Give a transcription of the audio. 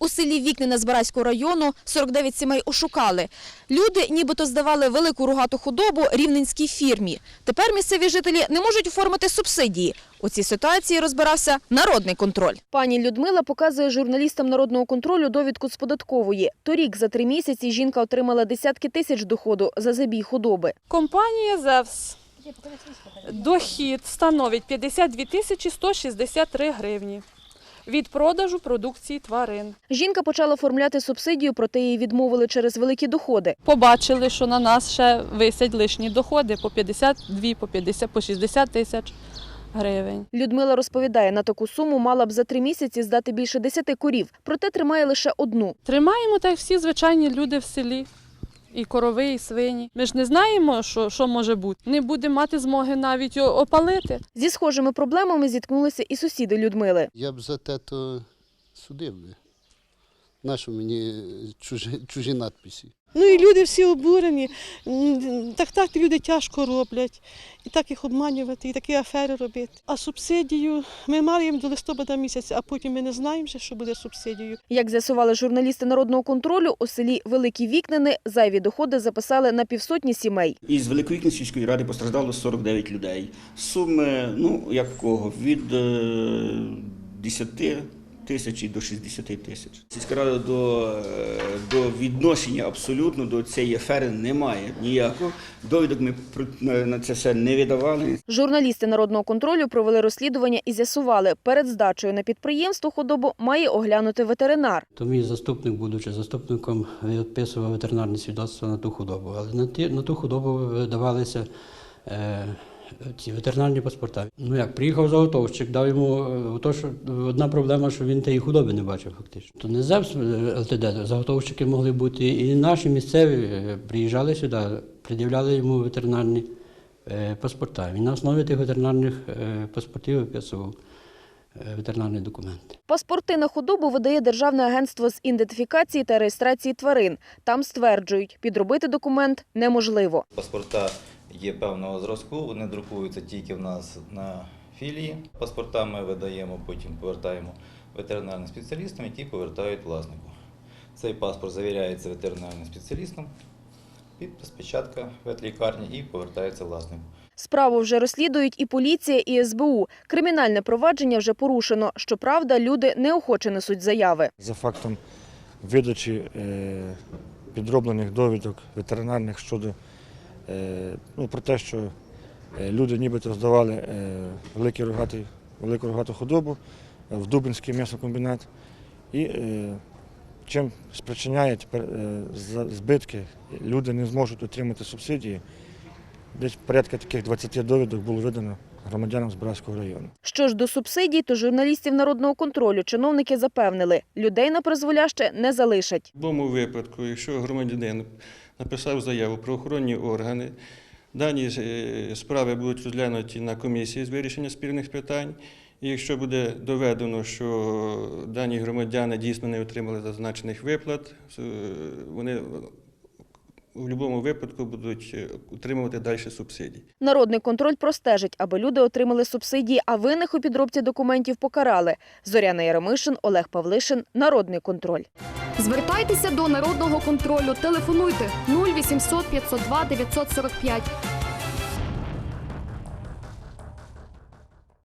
У селі Вікнина Збаразького району 49 сімей ошукали. Люди нібито здавали велику рогату худобу рівненській фірмі. Тепер місцеві жителі не можуть оформити субсидії. У цій ситуації розбирався народний контроль. Пані Людмила показує журналістам народного контролю довідку з податкової. Торік за три місяці жінка отримала десятки тисяч доходу за забій худоби. Компанія ЗЕВС. Дохід становить 52 тисячі 163 гривні від продажу продукції тварин. Жінка почала оформляти субсидію, проте її відмовили через великі доходи. Побачили, що на нас ще висять лишні доходи по 52, по 50, по 60 тисяч гривень. Людмила розповідає, на таку суму мала б за три місяці здати більше десяти корів, проте тримає лише одну. Тримаємо так всі звичайні люди в селі. І корови, і свині. Ми ж не знаємо, що, що може бути. Не будемо мати змоги навіть опалити. Зі схожими проблемами зіткнулися і сусіди Людмили. Я б за те то судив би. Нащо мені чужі, чужі надписи? Ну і люди всі обурені. Так так люди тяжко роблять. І так їх обманювати, і такі афери робити. А субсидію ми мали їм до листопада місяця, а потім ми не знаємо, що буде субсидією. Як з'ясували журналісти народного контролю, у селі Великі Вікнини зайві доходи записали на півсотні сімей. Із Великовікної сільської ради постраждало 49 людей. Суми, ну як кого, від е, 10 тисяч і до 60 тисяч. Сільська рада до, е, до відношення абсолютно до цієї афери немає ніякого. Довідок ми про- на це все не видавали. Журналісти народного контролю провели розслідування і з'ясували, перед здачею на підприємство худобу має оглянути ветеринар. То мій заступник, будучи заступником, відписував ветеринарні свідоцтва на ту худобу. Але на ту худобу видавалися е, ці ветеринарні паспорта. Ну як, приїхав заготовщик, дав йому е, то, що одна проблема, що він тієї худоби не бачив фактично. То не ЗЕВС е, ЛТД, заготовщики могли бути і наші місцеві е, приїжджали сюди, пред'являли йому ветеринарні е, паспорта. Він на основі тих ветеринарних е, паспортів виписував е, ветеринарні документи. Паспорти на худобу видає Державне агентство з ідентифікації та реєстрації тварин. Там стверджують, підробити документ неможливо. Паспорта є певного зразку, вони друкуються тільки в нас на філії. Паспорта ми видаємо, потім повертаємо ветеринарним спеціалістам, які повертають власнику. Цей паспорт завіряється ветеринарним спеціалістом, підпис, печатка ветлікарні і повертається власнику. Справу вже розслідують і поліція, і СБУ. Кримінальне провадження вже порушено. Щоправда, люди неохоче несуть заяви. за фактом видачі е, підроблених довідок ветеринарних щодо ну, про те, що е, люди нібито здавали е, великий рогатий, велику рогату худобу в Дубинський м'ясокомбінат і е, чим спричиняє тепер е, збитки, люди не зможуть отримати субсидії. Десь порядка таких 20 довідок було видано громадянам Збаразького району. Що ж до субсидій, то журналістів народного контролю чиновники запевнили, людей на призволяще не залишать. В будь-якому випадку, якщо громадянин написав заяву про охоронні органи, дані е, справи будуть розглянуті на комісії з вирішення спірних питань. І якщо буде доведено, що дані громадяни дійсно не отримали зазначених виплат, е, вони в будь-якому випадку будуть е, отримувати далі субсидії. Народний контроль простежить, аби люди отримали субсидії, а винних у підробці документів покарали. Зоряна Яремишин, Олег Павлишин. Народний контроль. Звертайтеся до народного контролю. Телефонуйте 0800 502 945